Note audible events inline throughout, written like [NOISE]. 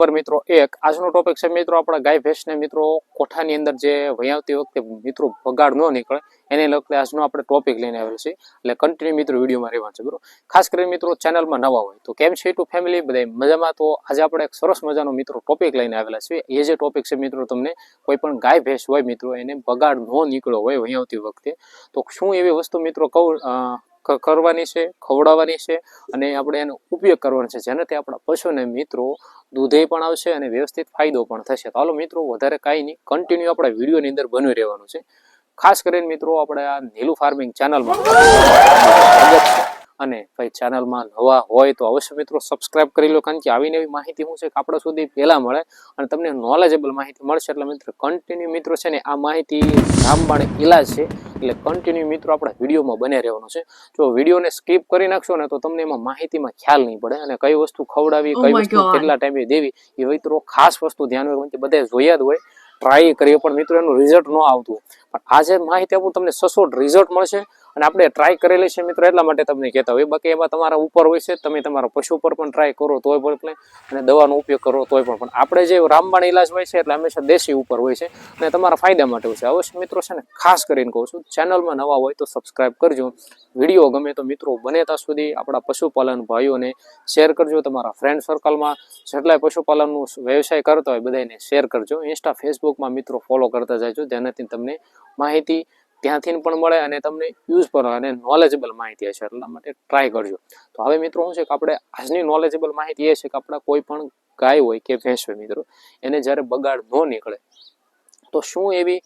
પર મિત્રો એક. આજનો ટોપિક છે મિત્રો આપણા ગાય ભેંસને મિત્રો કોઠાની અંદર જે વયાવતી વખતે મિત્રો બગાડ ન નીકળે, એને લગતે આજનો આપણે ટોપિક લઈને આવેલ છે. એટલે કન્ટિન્યુ મિત્રો વિડીયોમાં રહેવાનું છે, બરોબર? ખાસ કરીને મિત્રો ચેનલમાં નવા હોય તો કેમ છે ટુ ફેમિલી બધા મજામાં? તો આજે આપણે એક સરસ મજાનો મિત્રો ટોપિક લઈને આવેલા છે એ જે ટોપિક છે મિત્રો તમને કોઈ પણ ગાય, ભેંસ હોય મિત્રો, એને બગાડ ન નીકળ્યો હોય વયાવતી વખતે, તો શું એવી વસ્તુ મિત્રો કહું કરવાની છે, ખવડાવવાની છે? અને આપણે એનો ઉપયોગ કરવાનો છે. જેનાથી આપણા પશુને મિત્રો દૂધે પણ આવશે અને વ્યવસ્થિત ફાયદો પણ થશે. તો હાલો મિત્રો, વધારે કાંઈ નહીં. કન્ટિન્યુ આપણા વિડીયોની અંદર બન્યું રહેવાનું છે. ખાસ કરીને મિત્રો, આપણે આ નીલું ફાર્મિંગ ચેનલમાં અને ભાઈ ચેનલમાં નવા હોય તો અવશ્ય મિત્રો સબસ્ક્રાઇબ કરી લો, કારણ કે આવી નવી માહિતી શું છે કે આપણા સુધી પહેલાં મળે અને તમને નોલેજેબલ માહિતી મળશે. એટલે મિત્રો કન્ટિન્યુ મિત્રો છે ને, આ માહિતી રામબાણ ઇલાજ છે. એટલે કન્ટિન્યુ મિત્રો આપણા વિડીયોમાં બને રહેવાનું છે. જો વિડીયોને સ્કીપ કરી નાખશો ને તો તમને એમાં માહિતીમાં ખ્યાલ નહીં પડે અને કઈ વસ્તુ ખવડાવી Oh કઈ વસ્તુ કેટલા ટાઈમે દેવી એ મિત્રો ખાસ વસ્તુ ધ્યાન હોય બધા જોયા જ હોય. ટ્રાય કરીએ પણ મિત્રો એનું રિઝલ્ટ ન આવતું. પણ આજે માહિતી આપું તમને સસોટ રિઝલ્ટ મળશે. અને આપણે ટ્રાય કરેલી છે મિત્રો એટલા માટે તમને કહેતા હોય બાકી એમાં તમારા ઉપર હોય છે, તમે તમારા પશુ પર પણ ટ્રાય કરો તોય પણ અને દવાનો ઉપયોગ કરો તોય પણ. પણ આપણે જે રામબાણ ઇલાજ હોય છે, એટલે હંમેશા દેશી ઉપર હોય છે. અને તમારા ફાયદા માટે હોય છે. અવશ્ય મિત્રો છે ને, ખાસ કરીને કહું છું ચેનલમાં નવા હોય તો સબસ્ક્રાઈબ કરજો. વીડિયો ગમે તો મિત્રો બને ત્યાં સુધી આપણા પશુપાલન ભાઈઓને શેર કરજો. તમારા ફ્રેન્ડ સર્કલમાં જેટલાય પશુપાલનનું વ્યવસાય કરતા હોય બધાને શેર કરજો. ઇન્સ્ટા ફેસબુકમાં મિત્રો ફોલો કરતા જાય જેનાથી તમને માહિતી ત્યાંથી પણ મળે અને તમને યુઝ પણ અને નોલેજેબલ માહિતી હશે એટલા માટે ટ્રાય કરજો. તો હવે મિત્રો શું છે કે આપણે આજની નોલેજેબલ માહિતી એ છે કે આપણા કોઈ પણ ગાય હોય કે ભેંસ હોય મિત્રો, એને જ્યારે બગાડ ન નીકળે, તો શું એવી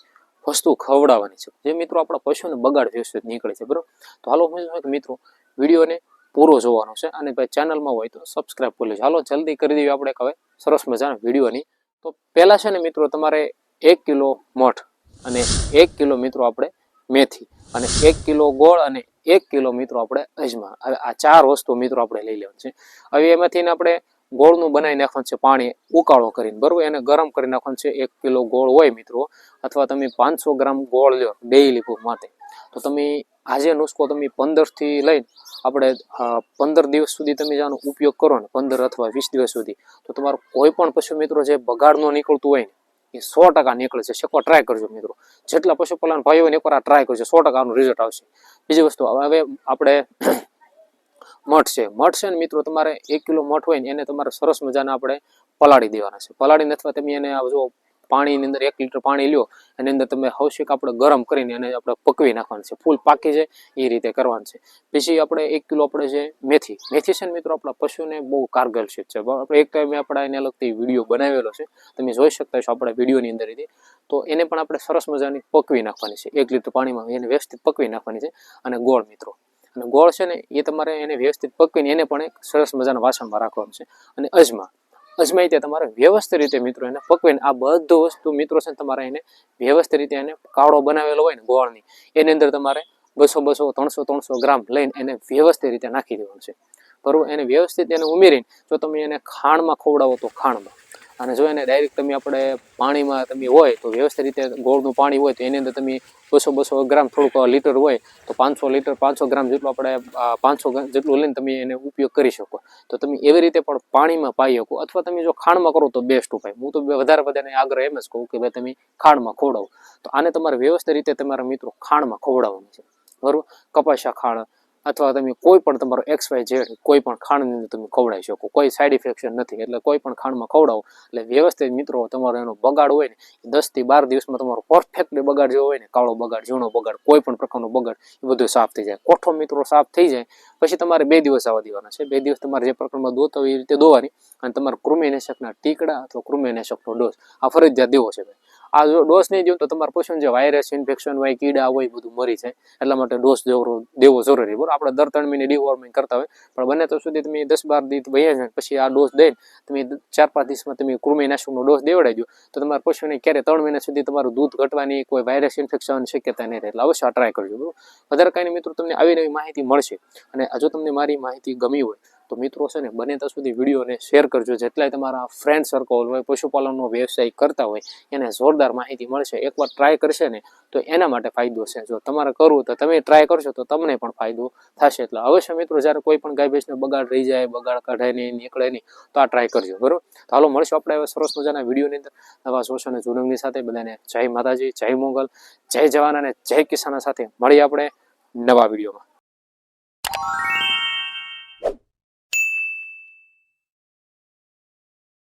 વસ્તુ ખવડાવવાની છે? જે મિત્રો આપણા પશુને બગાડ વ્યવસ્થિત નીકળે છે, બરાબર? તો હાલો હું મિત્રો, વિડીયોને પૂરો જોવાનો છે અને ભાઈ ચેનલમાં હોય તો સબસ્ક્રાઇબ કરી લેજો. હાલો, જલ્દી કરી દઈએ આપણે હવે સરસ મજાના વિડીયોની. તો પહેલાં છે ને મિત્રો, તમારે એક કિલો મઠ અને એક કિલો મિત્રો આપણે મેથી. અને એક કિલો ગોળ અને એક કિલો મિત્રો આપણે અજમા હવે આ ચાર વસ્તુ મિત્રો આપણે લઈ લેવાની છે. હવે એમાંથી આપણે ગોળનું બનાવી નાખવાનું છે પાણી ઉકાળો કરીને, બરાબર? એને ગરમ કરી નાખવાનું છે એક કિલો ગોળ હોય મિત્રો, અથવા તમે પાંચસો ગ્રામ ગોળ લ્યો ડેઈલી માટે. તો તમે આજે નુસ્ખો તમે પંદરથી લઈને આપણે પંદર દિવસ સુધી તમે આનો ઉપયોગ કરો ને, પંદર અથવા વીસ દિવસ સુધી, તો તમારું કોઈ પણ પશુ મિત્રો જે બગાડનો નીકળતું હોય ને સો ટકા નીકળે છે. શકવા ટ્રાય કરજો મિત્રો. જેટલા પશુપાલન ભાઈઓ એકવાર આ ટ્રાય કરજો. સો ટકાનું રિઝલ્ટ આવશે. બીજી વસ્તુ, હવે આપણે [CLEARS THROAT] મઠ છે. મઠ છે ને મિત્રો, તમારે એક કિલો મઠ હોય ને એને તમારે સરસ મજાના આપણે પલાળી દેવાના છે. પલાળીને અથવા તમે એને જો પાણીની અંદર એક લીટર પાણી લ્યો, એની અંદર તમે હવશિક આપણે ગરમ કરીને એને આપણે પકવી નાખવાનું છે. ફૂલ પાકી જાય એ રીતે કરવાનું છે. પછી આપણે એક કિલો આપણે જે મેથી મેથી છે ને મિત્રો આપણા પશુને બહુ કારગર છે. આપણે એક ટાઈમે આપણે એને લગતી વીડિયો બનાવેલો છે. તમે જોઈ શકતા છો આપણા વિડીયોની અંદર તો એને પણ આપણે સરસ મજાની પકવી નાખવાની છે. એક લીટર પાણીમાં એને વ્યવસ્થિત પકવી નાખવાની છે. અને ગોળ મિત્રો. અને ગોળ છે ને એ તમારે એને વ્યવસ્થિત પકવીને એને પણ એક સરસ મજાના વાસણમાં રાખવાનું છે. અને અજમા. અજમાઈ તે તમારે વ્યવસ્થિત રીતે મિત્રો એને પકવીને આ બધું વસ્તુ મિત્રો છે તમારે એને વ્યવસ્થિત રીતે એને કાળો બનાવેલો હોય ને ગોળની, એની અંદર તમારે બસો બસો, ત્રણસો ત્રણસો ગ્રામ લઈને એને વ્યવસ્થિત રીતે નાખી દેવાનું છે. બરોબર? એને વ્યવસ્થિત એને ઉમેરીને જો તમે એને ખાણમાં ખવડાવો તો ખાંડમાં. અને જો એને ડાયરેક્ટ તમે આપણે પાણીમાં તમે હોય તો વ્યવસ્થિત રીતે ગોળનું પાણી હોય તો એની અંદર તમે બસો બસો ગ્રામ થોડુંક લીટર હોય તો પાંચસો લીટર, પાંચસો ગ્રામ જેટલું આપણે પાંચસો જેટલું લઈને તમે એને ઉપયોગ કરી શકો. તો તમે એવી રીતે પણ પાણીમાં પાઈ શકો અથવા તમે જો ખાંડમાં કરો તો બેસ્ટ ઉપાય. હું તો વધારે બધાને આગ્રહ એમ જ કહું કે ભાઈ તમે ખાંડમાં ખવડાવો. તો આને તમારે વ્યવસ્થિત રીતે તમારા મિત્રો ખાંડમાં ખવડાવવાનું છે. બરોબર? કપાસા ખાંડ અથવા તમે કોઈ પણ તમારો એક્સ વાય ઝેડ કોઈ પણ ખાંડની અંદર તમે ખવડાવી શકો. કોઈ સાઈડ ઇફેક્શન નથી. એટલે કોઈ પણ ખાંડમાં ખવડાવો. એટલે વ્યવસ્થિત મિત્રો તમારો એનો બગાડ હોય ને, એ દસ બાર દિવસમાં તમારો પરફેક્ટલી બગાડ જેવો હોય ને, કાળો બગાડ, ઝીણો બગાડ, કોઈ પણ પ્રકારનો બગાડ, એ બધું સાફ થઈ જાય. કોઠો મિત્રો સાફ થઈ જાય. પછી તમારે બે દિવસ આવવા દેવાના છે. બે દિવસ તમારે જે પ્રકારમાં દોતા હોય એ રીતે દોવાની અને તમારે કૃમિનેશકના ટીકડા અથવા કૃમિનેશકનો ડોઝ. આ ફરજિયાત દેવો છે ભાઈ. આ જો ડોઝ નહીં દો તો તમારે પશુને જે વાયરસ ઇન્ફેક્શન હોય, કીડા હોય બધું મરી જાય. એટલા માટે ડોઝ દેવો દેવો જરૂરી. બરાબર આપણે દર ત્રણ મહિને ડિવોર્મિંગ કરતા હોય, પણ બને તો સુધી તમે દસ બાર દિવસ વહ્યા જાય પછી આ ડોઝ દઈને તમે ચાર પાંચ દિવસમાં તમે કૃમિનાશકનો ડોઝ દેવડાવી દો. તો તમારા પશુને ક્યારે, ત્રણ મહિના સુધી તમારું દૂધ ઘટવાની કોઈ વાયરસ ઇન્ફેક્શન શક્યતા નહીં રહે. એટલે અવશ્ય ટ્રાય કરજો. બરાબર વધારે કાંઈ મિત્રો, તમને આવી નવી માહિતી મળશે. અને જો તમને મારી માહિતી ગમી હોય તો મિત્રો છે ને, બને ત્યાં સુધી વિડીયોને શેર કરજો. જેટલાય તમારા ફ્રેન્ડ સર્કલ હોય, પશુપાલનનો વ્યવસાય કરતા હોય, એને જોરદાર માહિતી મળશે. એકવાર ટ્રાય કરશે ને, તો એના માટે ફાયદો છે. જો તમારે કરવું તો તમે ટ્રાય કરશો તો તમને પણ ફાયદો થશે. એટલે અવશ્ય મિત્રો, જ્યારે કોઈ પણ ગાય ભેંસને બગાડ રહી જાય, બગાડ કઢાય નહીં, નીકળે નહીં, તો આ ટ્રાય કરજો. બરોબર? તો હાલો, મળશું આપણે હવે સરસ મજાના વિડીયોની અંદર. નવા સોશ અને જુનંગની સાથે બધાને જય માતાજી, જય મોગલ, જય જવાન અને જય કિસાન સાથે મળીએ આપણે નવા વિડીયોમાં.